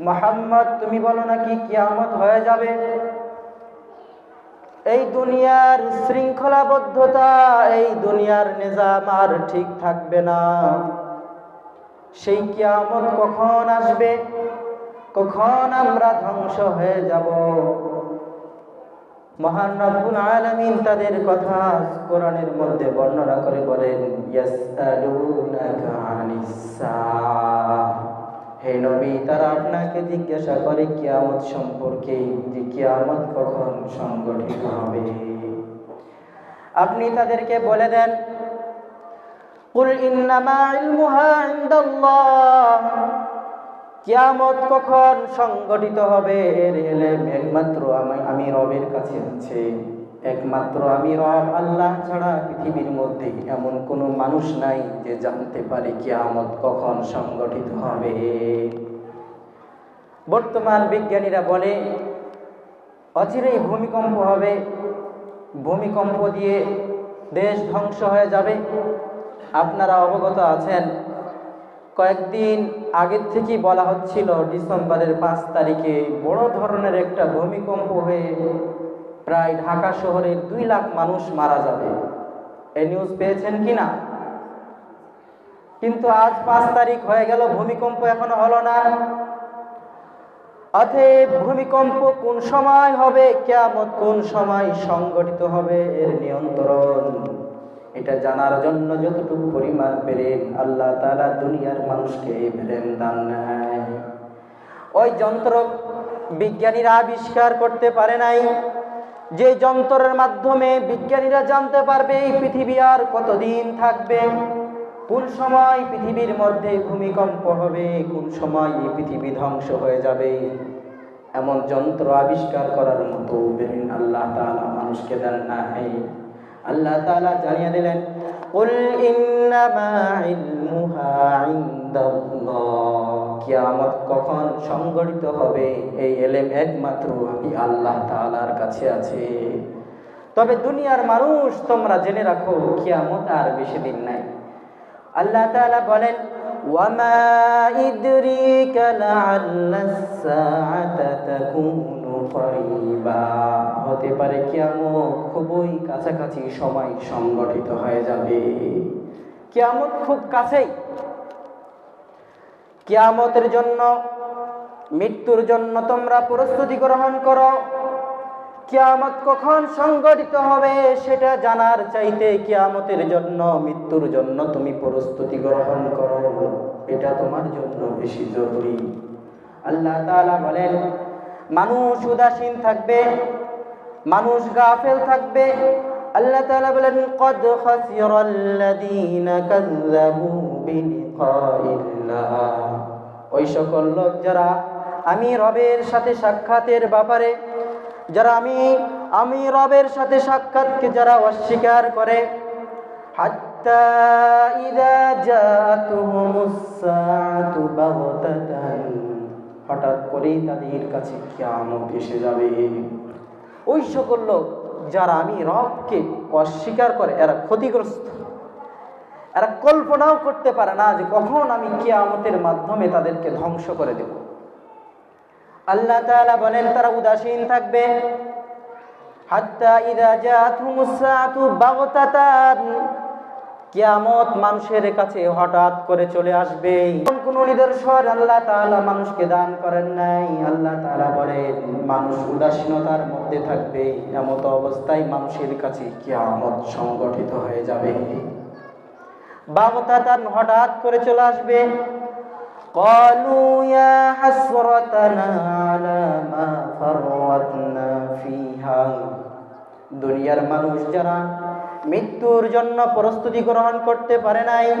মোহাম্মদ, তুমি বলো নাকি কিয়ামত হয়ে যাবে? এই দুনিয়ার শৃঙ্খলাবদ্ধতা, এই দুনিয়ার নিজাম আর ঠিক থাকবে না। সেই কিয়ামত কখন আসবে? কখন আমরা ধ্বংস হয়ে যাব? মহান রব্বুল আলামিন তাদের কথা কোরআনের মধ্যে বর্ণনা করে বলেন, ইয়াসআলুনাকা আনিস সাআহ। হে নবী, তারা আপনাকে জিজ্ঞাসা করে কিয়ামত সম্পর্কে যে কিয়ামত কখন সংগঠিত হবে। আপনি তাদেরকে বলে দেন, কুল ইন্নামা ইলমুহা ইনদাল্লাহ। কিয়ামত কখন সংগঠিত হবে? এর এলেম একমাত্র আমি রবের কাছে আছে একমাত্র আমি রব, আল্লাহ ছাড়া পৃথিবীর মধ্যে এমন কোনো মানুষ নাই যে জানতে পারে কিয়ামত কখন সংগঠিত হবে। বর্তমান বিজ্ঞানীরা বলে অচিরেই ভূমিকম্প হবে, ভূমিকম্প দিয়ে দেশ ধ্বংস হয়ে যাবে। আপনারা অবগত আছেন, কয়েকদিন আগের থেকেই বলা হচ্ছিল, ডিসেম্বরের পাঁচ তারিখে বড় ধরনের একটা ভূমিকম্প হয়ে প্রায় ঢাকা শহরের দুই লাখ মানুষ মারা যাবে। এই নিউজ পেয়েছেন কি না? কিন্তু আজ পাঁচ তারিখ হয়ে গেল, ভূমিকম্প এখনও হলো না। অতএব ভূমিকম্প কোন সময় হবে, কেয়ামত কোন সময় সংগঠিত হবে, এর নিয়ন্ত্রণ। এটা জানার জন্য যতটুকু পরিমাণ পেলেন আল্লাহ তালা দুনিয়ার মানুষকে পেলেন দান ওই যন্ত্র বিজ্ঞানীরা আবিষ্কার করতে পারে নাই। যে যন্ত্রের মাধ্যমে বিজ্ঞানীরা জানতে পারবে এই পৃথিবী আর কতদিন থাকবে, কোন সময় পৃথিবীর মধ্যে ভূমিকম্প হবে, কোন সময় এই পৃথিবী ধ্বংস হয়ে যাবে। এমন যন্ত্র আবিষ্কার করার মতো বেরিন আল্লাহ তাআলা মানুষকে দেন নাই আল্লাহ তালা জানিয়ে দিলেন, কুল ইন্নামা ইলমুহা ইনদাল্লাহ। কিয়ামত কখন সংগঠিত হবে এই এলেম একমাত্র আমি আল্লাহ তাআলার কাছে আছে। তবে দুনিয়ার মানুষ, তোমরা জেনে রাখো, কিয়ামত আর বেশি দিন নাই। আল্লাহ তাআলা বলেন ইদরিকা লাআল্লাস সাআতা তাকুনু করিবা হতে পারে কিয়ামত খুবই কাছাকাছি সময় সংগঠিত হয়ে যাবে। কিয়ামত খুব কাছেই। কিয়ামতের জন্য, মৃত্যুর জন্য তোমরা প্রস্তুতি গ্রহণ করো। কিয়ামত কখন সংগঠিত হবে সেটা জানার চাইতে কিয়ামতের জন্য, মৃত্যুর জন্য তুমি প্রস্তুতি গ্রহণ করো। এটা তোমার জন্য বেশি জরুরি। আল্লাহ তাআলা বলেন, মানুষ উদাসীন থাকবে, মানুষ গাফেল থাকবে আল্লাহ তাআলা বলেন, কদ খাসিরাল্লাযীনা কাযযাবু বিলিকাইল্লাহ। ওই সকল লোক যারা আমি রবের সাথে সাক্ষাতের ব্যাপারে, যারা আমি আমি রবের সাথে সাক্ষাৎকে যারা অস্বীকার করে ইদা জাতুহুমুস সাআতু বাগতাতান। হঠাৎ করেই তাদের কাছে কিয়ামত এসে যাবে। ওই সকল লোক যারা আমি রবকে অস্বীকার করে, এরা ক্ষতিগ্রস্ত। এরা কল্পনাও করতে পারে না যে কখন আমি কেয়ামতের মাধ্যমে তাদেরকে ধ্বংস করে দেব। আল্লাহ বলেন, তারা উদাসীন থাকবে। হাত্তা ইদা তু বাগতাতান কিয়ামত মানুষের কাছে হঠাৎ করে চলে আসবে কোন নিদর্শন আল্লাহ তাআলা মানুষকে দান করেন নাই আল্লাহ তাআলা বলেন মানুষ উদাসীনতার মধ্যে থাকবে এমত অবস্থায় মানুষের কাছে কিয়ামত সংগঠিত হয়ে যাবে বাগতাতান হঠাৎ করে চলে আসবে قالوا يا حسرتنا على ما فرطنا فيها দুনিয়ার মানুষ যারা মৃত্যুর জন্য প্রস্তুতি গ্রহণ করতে পারে নাই।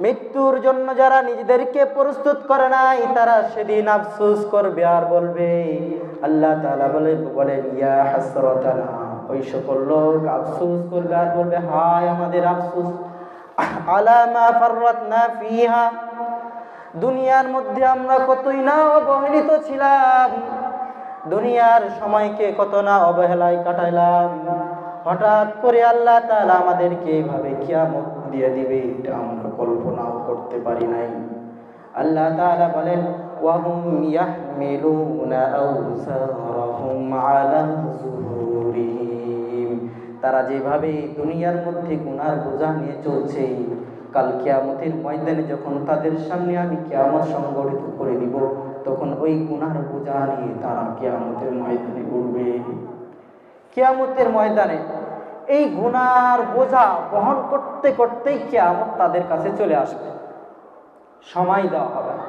মৃত্যুর জন্য যারা নিজেদেরকে প্রস্তুত করে নাই, তারা সেদিন আফসোস করবে আর বলবে, আল্লাহ তাআলা বলে বলে ইয়া হাসরাতানা। ওই সকল লোক আফসোস করবে আর বলবে, হায় আমাদের আফসোস। ফাররাতনা ফিহা। দুনিয়ার মধ্যে আমরা কতই না অবহেলিত ছিলাম। দুনিয়ার সময়কে কত না অবহেলায় কাটাইলাম। হঠাৎ করে আল্লাহ তালা আমাদেরকে এইভাবে কিয়ামত দিয়ে দিবে, এটা আমরা কল্পনাও করতে পারি নাই। আল্লাহ তাআলা বলেন তারা যেভাবে দুনিয়ার মধ্যে গুনার বোঝা নিয়ে চলছে, কাল কেয়ামতের ময়দানে যখন তাদের সামনে আমি কেয়ামত সংগঠিত করে দিব, তখন ওই গুনার বোঝা নিয়ে তারা কেয়ামতের ময়দানে উঠবে। কিয়ামতের ময়দানে এই গুনার বোঝা বহন করতে করতেই কেয়ামত তাদের কাছে চলে আসবে। সময় দেওয়া হবে না,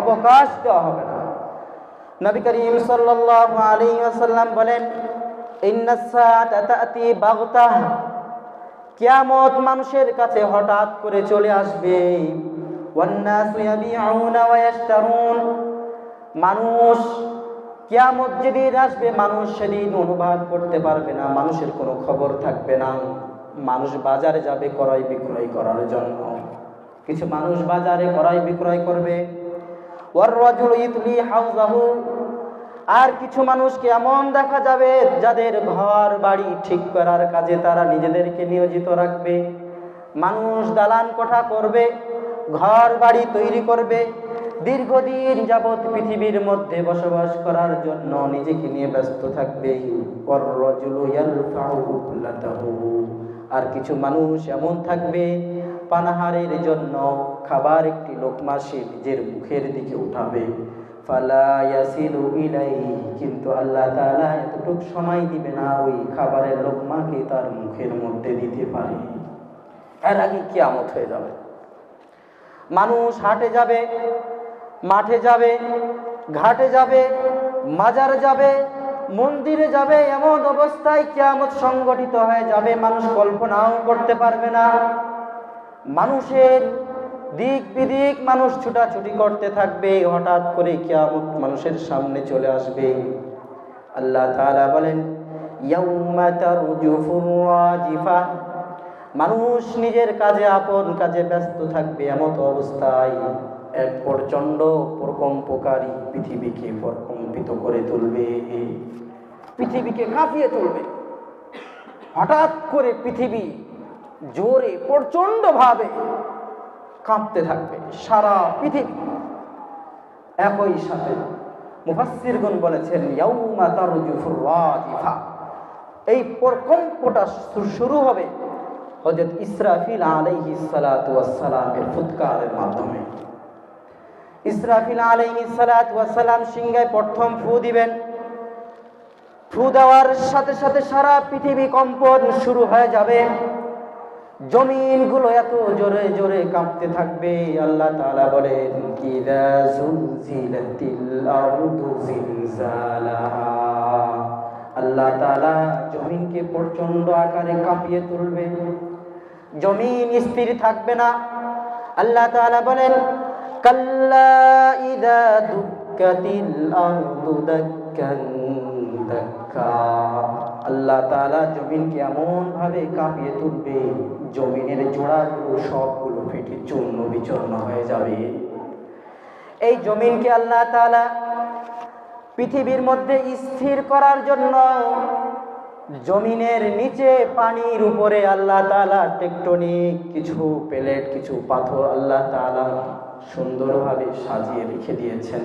অবকাশ দেওয়া হবে না। নবী করিম সাল্লাল্লাহু আলাইহি ওয়াসাল্লাম বলেন কিয়ামত মানুষের কাছে হঠাৎ করে চলে আসবে। মানুষ কিয়ামত যেদিন আসবে, মানুষ সেদিন অনুবাদ করতে পারবে না, মানুষের কোনো খবর থাকবে না। মানুষ বাজারে যাবে ক্রয় বিক্রয় করার জন্য। কিছু মানুষ বাজারে ক্রয় বিক্রয় করবে। আর কিছু মানুষকে এমন দেখা যাবে, যাদের ঘর বাড়ি ঠিক করার কাজে তারা নিজেদেরকে নিয়োজিত রাখবে। মানুষ দালান কোঠা করবে, ঘর বাড়ি তৈরি করবে দীর্ঘদিন যাবৎ পৃথিবীর মধ্যে বসবাস করার জন্য নিজেকে নিয়ে ব্যস্ত থাকবে। আর কিছু মানুষ এমন থাকবে, পানাহারের জন্য খাবার একটি লোকমা সে নিজের মুখের দিকে উঠাবে। কিন্তু আল্লাহ তাআলা এতটুক সময় দিবে না, ওই খাবারের লোকমাকে তার মুখের মধ্যে দিতে পারে। এর আগে কিয়ামত হয়ে যাবে। মানুষ হাটে যাবে মাঠে যাবে, ঘাটে যাবে, মাজার যাবে, মন্দিরে যাবে, এমন অবস্থায় কিয়ামত সংগঠিত হয়ে যাবে, মানুষ কল্পনাও করতে পারবে না। মানুষের দিক বিদিক মানুষ ছুটাছুটি করতে থাকবে, হঠাৎ করে কিয়ামত মানুষের সামনে চলে আসবে। আল্লাহ বলেন মানুষ নিজের কাজে, আপন কাজে ব্যস্ত থাকবে এমত অবস্থায়। এক প্রচণ্ড প্রকম্পকারী পৃথিবীকে প্রকম্পিত করে তুলবে। পৃথিবীকে কাঁপিয়ে তুলবে। হঠাৎ করে পৃথিবী জোরে প্রচণ্ড ভাবে কাঁপতে থাকবে। সারা পৃথিবী একই সাথে মুফাসসিরগণ বলেছেন এই প্রকম্পটা শুরু হবে হযরত ইসরাফিল আলাইহিস সালাতু ওয়াস সালামের ফুৎকারের মাধ্যমে। ইসরাফিল আলাইহিস সালাতু ওয়াস সালাম সিংহায় প্রথম ফু দিবেন। ফু দেওয়ার সাথে সাথে সারা পৃথিবী কম্পন শুরু হয়ে যাবে। জমিনগুলো এত জোরে জোরে কাঁপতে থাকবে। আল্লাহ তাআলা বলেন, ইদা জুলজিলাতিল আরদু জিলজালাহা আল্লাহ তাআলা জমিনকে প্রচণ্ড আকারে কাঁপিয়ে তুলবে। জমিন স্থির থাকবে না। আল্লাহ তাআলা বলেন কাল্লা ইদা দুক্কাতিল আরদু দাক্কান দাক্কা আল্লাহ তাআলা জমিনকে এমন ভাবে কাঁপিয়ে তুলবে, জমিনের জোড়াগুলো সবগুলো ফেটে চূর্ণ বিচূর্ণ হয়ে যাবে। এই জমিনকে আল্লাহ তাআলা পৃথিবীর মধ্যে স্থির করার জন্য জমিনের নিচে পানির উপরে আল্লাহ তাআলা টেকটনিক, কিছু প্লেট, কিছু পাথর আল্লাহ তাআলা সুন্দরভাবে সাজিয়ে রেখে দিয়েছেন।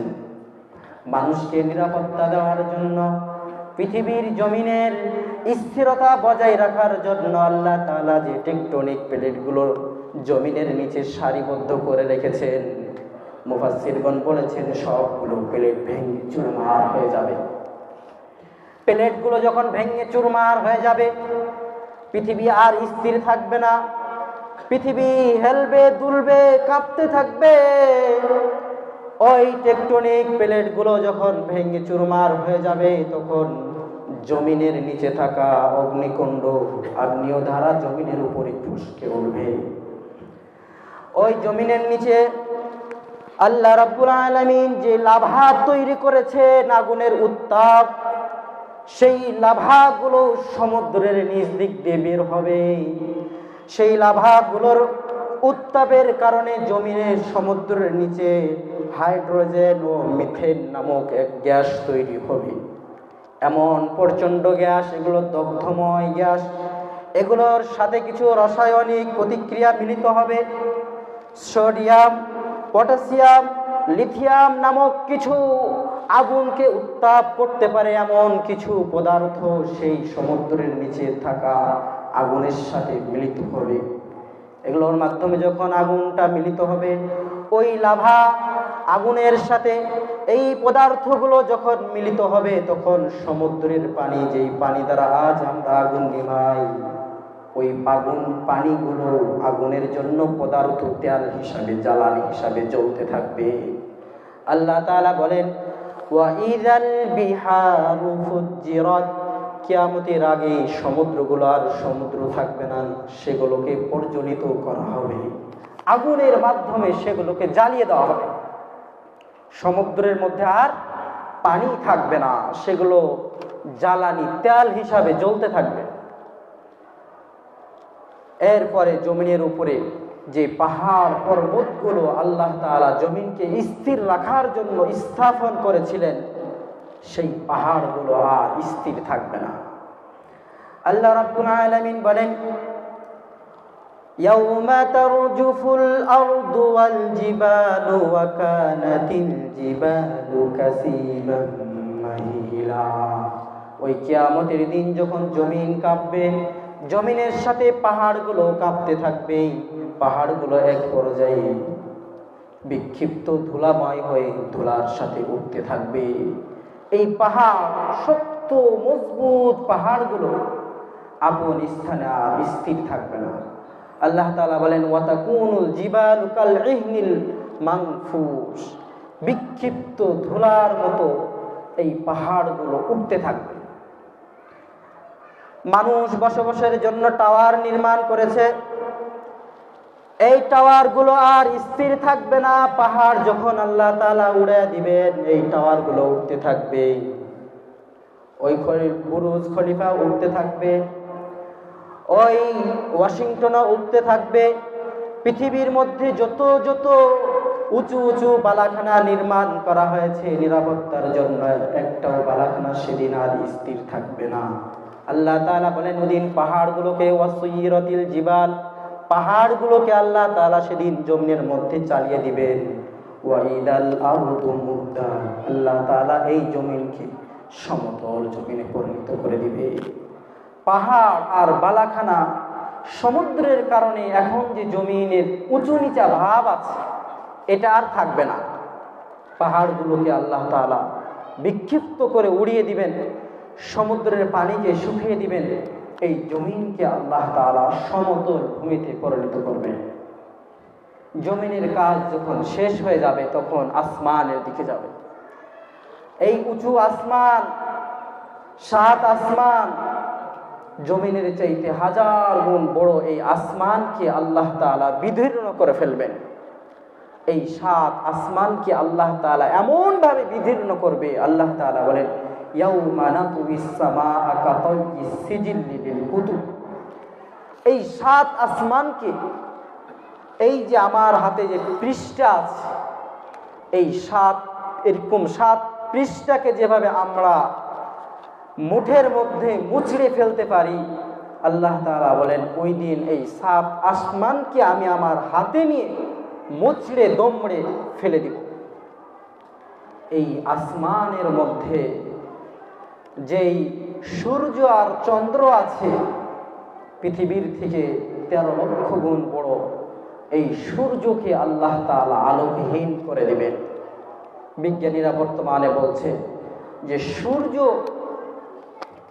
মানুষকে নিরাপত্তা দেওয়ার জন্য, পৃথিবীর জমিনের স্থিরতা বজায় রাখার জন্য আল্লাহ তাআলা যে টেকটনিক প্লেটগুলো জমিনের নিচে সারিবদ্ধ করে রেখেছেন, মুফাসসিরগণ বলেছেন সবগুলো প্লেট ভেঙে চুরমার হয়ে যাবে। প্লেটগুলো যখন ভেঙে চুরমার হয়ে যাবে, পৃথিবী আর স্থির থাকবে না। পৃথিবী হেলবে, দুলবে, কাঁপতে থাকবে। ওই টেকটনিক প্লেটগুলো যখন ভেঙে চুরমার হয়ে যাবে, তখন জমিনের নিচে থাকা অগ্নিকুণ্ড আগ্নেয় ধারা জমিনের উপরে ফুসকে উঠবে ওই জমিনের নিচে আল্লাহ রাব্বুল আলামিন যে লাভা তৈরি করেছেন আগুনের উত্তাপ, সেই লাভাগুলো সমুদ্রের নিচ দিক দিয়ে বের হবে। সেই লাভাগুলোর উত্তাপের কারণে জমিনের সমুদ্রের নিচে হাইড্রোজেন ও মিথেন নামক এক গ্যাস তৈরি হবে। এমন প্রচণ্ড গ্যাস, এগুলো দগ্ধময় গ্যাস। এগুলোর সাথে কিছু রাসায়নিক প্রতিক্রিয়া মিলিত হবে। সোডিয়াম, পটাশিয়াম, লিথিয়াম নামক কিছু আগুনকে উত্তাপ করতে পারে এমন কিছু পদার্থ সেই সমুদ্রের নিচে থাকা আগুনের সাথে মিলিত হবে। এগুলোর মাধ্যমে যখন আগুনটা মিলিত হবে, ওই লাভা আগুনের সাথে এই পদার্থগুলো যখন মিলিত হবে, তখন সমুদ্রের পানি, যেই পানি দ্বারা আজ আমরা আগুন নিভাই, ওই আগুন পানিগুলো আগুনের জন্য পদার্থ তেল হিসাবে, জ্বালানি হিসাবে জ্বলতে থাকবে। আল্লাহ তাআলা বলেন ওয়াইদাল বিহারু কিয়ামতের আগে সমুদ্রগুলো আর সমুদ্র থাকবে না, সেগুলোকে প্রজ্বলিত করা হবে। আগুনের মাধ্যমে সেগুলোকে জ্বালিয়ে দেওয়া হবে। সমুদ্রের মধ্যে আর পানি থাকবে না, সেগুলো জ্বালানি তেল হিসাবে জ্বলতে থাকবে। এরপরে জমিনের উপরে যে পাহাড় পর্বতগুলো আল্লাহ তাআলা জমিনকে স্থির রাখার জন্য স্থাপন করেছিলেন সেই পাহাড়গুলো আর স্থির থাকবে না আল্লাহ রাব্বুল আলামিন বলেন يوم ترجف الأرض والجبال وكانت الجبال كثيبا مهيلا ওই কিয়ামতের দিন যখন জমিন কাঁপবে জমিনের সাথে পাহাড়গুলো কাঁপতে থাকবে পাহাড়গুলো এক পর্যায়ে বিক্ষিপ্ত ধুলাময় হয়ে ধুলার সাথে উঠতে থাকবে এই পাহাড় শক্ত, মজবুত পাহাড়গুলো আপন স্থানে আর স্থির থাকবে না। আল্লাহ তালা বলেন, ওয়াতাকুনুল জিবালু কাল ইহনিল মানফুস। বিক্ষিপ্ত ধুলার মতো এই পাহাড়গুলো উঠতে থাকবে। মানুষ বসবাসের জন্য টাওয়ার নির্মাণ করেছে। এই টাওয়ারগুলো আর স্থির থাকবে না। পাহাড় যখন আল্লাহ তাআলা উড়ে দিবেন, এই টাওয়ারগুলো উঠতে থাকবে। ওই বুরুজ খলিফা উঠতে থাকবে। ওই ওয়াশিংটনও উঠতে থাকবে। পৃথিবীর মধ্যে যত যত উঁচু উঁচু বালাখানা নির্মাণ করা হয়েছে, নিরাপত্তার জন্য একটাও বালাখানা সেদিন আর স্থির থাকবে না। আল্লাহ তাআলা বলেন, ওদিন পাহাড়গুলোকে ওয়াসুইরতিল জিবাল পাহাড়গুলোকে আল্লাহ তাআলা সেদিন জমিনের মধ্যে চালিয়ে দিবেন। ওয়াইদাল আল্লাহ তাআলা এই জমিনকে সমতল জমিনে পরিণত করে দিবে। পাহাড় আর বালাখানা সমুদ্রের কারণে এখন যে জমিনের উঁচু নিচা ভাব আছে, এটা আর থাকবে না। পাহাড়গুলোকে আল্লাহ তাআলা বিক্ষিপ্ত করে উড়িয়ে দিবেন, সমুদ্রের পানিকে শুকিয়ে দিবেন এই জমিনকে আল্লাহ তাআলা সমতল ভূমিতে পরিণত করবেন জমিনের কাজ যখন শেষ হয়ে যাবে, তখন আসমানের দিকে যাবে। এই উঁচু আসমান, সাত আসমান, জমিনের চাইতে হাজার গুণ বড় এই আসমানকে আল্লাহ তাআলা বিদীর্ণ করে ফেলবেন। এই সাত আসমানকে আল্লাহ তাআলা এমন ভাবে বিদীর্ণ করবে, আল্লাহ তাআলা বলেন এই সাত আসমানকে, এই যে আমার হাতে যে পৃষ্ঠা আছে, এই সাত, এরকম সাত পৃষ্ঠাকে যেভাবে আমরা মুঠের মধ্যে মুচড়ে ফেলতে পারি, আল্লাহ তাআলা বলেন, ওই দিন এই সাত আসমানকে আমি আমার হাতে নিয়ে মুচড়ে দমড়ে ফেলে দিব। এই আসমানের মধ্যে যেই সূর্য আর চন্দ্র আছে, পৃথিবীর থেকে তেরো লক্ষ গুণ বড়, এই সূর্যকে আল্লাহ তাআলা আলোকহীন করে দেবেন। বিজ্ঞানীরা বর্তমানে বলছে যে সূর্য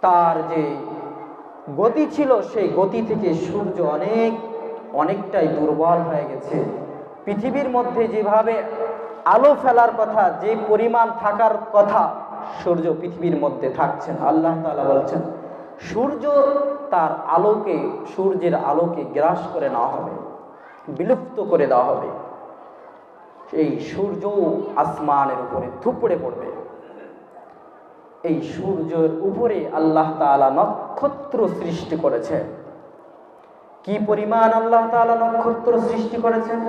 তার যে গতি ছিল, সেই গতি থেকে সূর্য অনেক, অনেকটাই দুর্বল হয়ে গেছে। পৃথিবীর মধ্যে যেভাবে আলো ফেলার কথা, যে পরিমাণ থাকার কথা সূর্য পৃথিবীর মধ্যে থাকছে না আল্লাহ তাআলা বলছেন, সূর্য তার আলোকে, সূর্যের আলোকে গ্রাস করে নেওয়া হবে, বিলুপ্ত করে দেওয়া হবে। এই সূর্য আসমানের উপরে থুপড়ে পড়বে। এই সূর্যের উপরে আল্লাহ তাআলা নক্ষত্র সৃষ্টি করেছে কি পরিমাণ আল্লাহ তাআলা নক্ষত্র সৃষ্টি করেছেন?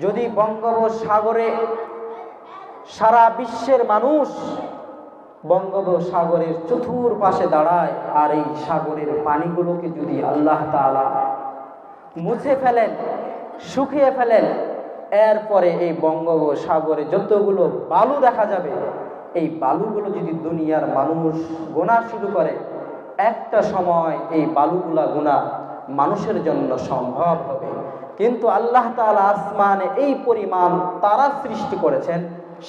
যদি বঙ্গোপসাগরে সারা বিশ্বের মানুষ বঙ্গোপসাগরের চতুর পাশে দাঁড়ায়, আর এই সাগরের পানিগুলোকে যদি আল্লাহ তাআলা মুছে ফেলেন, শুকিয়ে ফেলেন, এরপরে এই বঙ্গোপসাগরে যতগুলো বালু দেখা যাবে, এই বালুগুলো যদি দুনিয়ার মানুষ গোনা শুরু করে, একটা সময় এই বালুগুলা গোনা মানুষের জন্য সম্ভব হবে। কিন্তু আল্লাহ তাআলা আসমানে এই পরিমাণ তারা সৃষ্টি করেছেন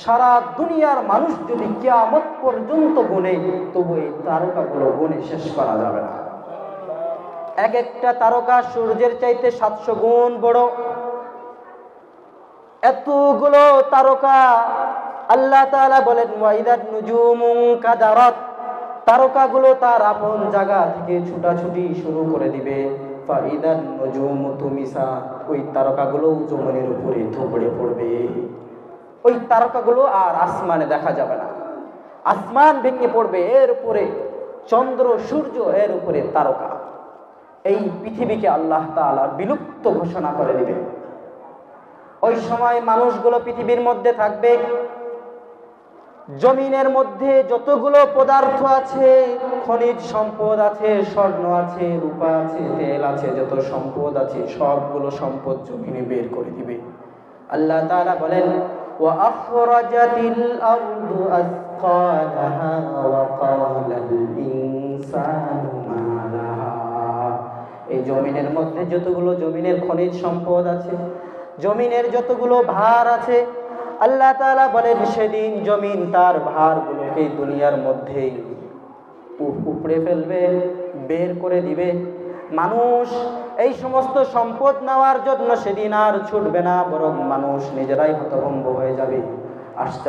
সারা দুনিয়ার মানুষ যদি কিয়ামত পর্যন্ত গুনে, তবু এই তারকাগুলো গুনে শেষ করা যাবে না। এক একটা তারকা সূর্যের চাইতে সাতশো গুণ বড়। এতগুলো তারকা আল্লাহ বলেন, ওয়াইদাত নুজুমুন কাদারাত। তারকাগুলো তার আপন জায়গা থেকে ছুটাছুটি শুরু করে দিবে। ফাইদান নুজুম তুমিসা ওই তারকাগুলো জমিনের উপরে থুবড়ে পড়বে। ওই তারকাগুলো আর আসমানে দেখা যাবে না। আসমান ভেঙে পড়বে এর উপরে, চন্দ্র, সূর্য এর উপরে তারকা। এই পৃথিবীকে আল্লাহ তাআলা বিলুপ্ত ঘোষণা করে দিবে ওই সময় মানুষগুলো পৃথিবীর মধ্যে থাকবে। জমিনের মধ্যে যতগুলো পদার্থ আছে, খনিজ সম্পদ আছে, স্বর্ণ আছে, রূপা আছে, তেল আছে, যত সম্পদ আছে, সবগুলো সম্পদ জমিনে বের করে দিবে। আল্লাহ তাআলা বলেন وأخرجت الأرض أثقالها وقال الإنسان ما لها এই জমিনের মধ্যে যতগুলো জমিনের খনিজ সম্পদ আছে জমিনের যতগুলো ভার আছে আল্লাহ তাআলা বলেন সেদিন জমিন তার ভারগুলোকে দুনিয়ার মধ্যে উপ- উপড়ে ফেলবে বের করে দিবে মানুষ এই সমস্ত সম্পদ নেওয়ার জন্য সেদিন আর ছুটবে না, বরং মানুষ নিজেরাই হতভম্ব হয়ে যাবে। আসতে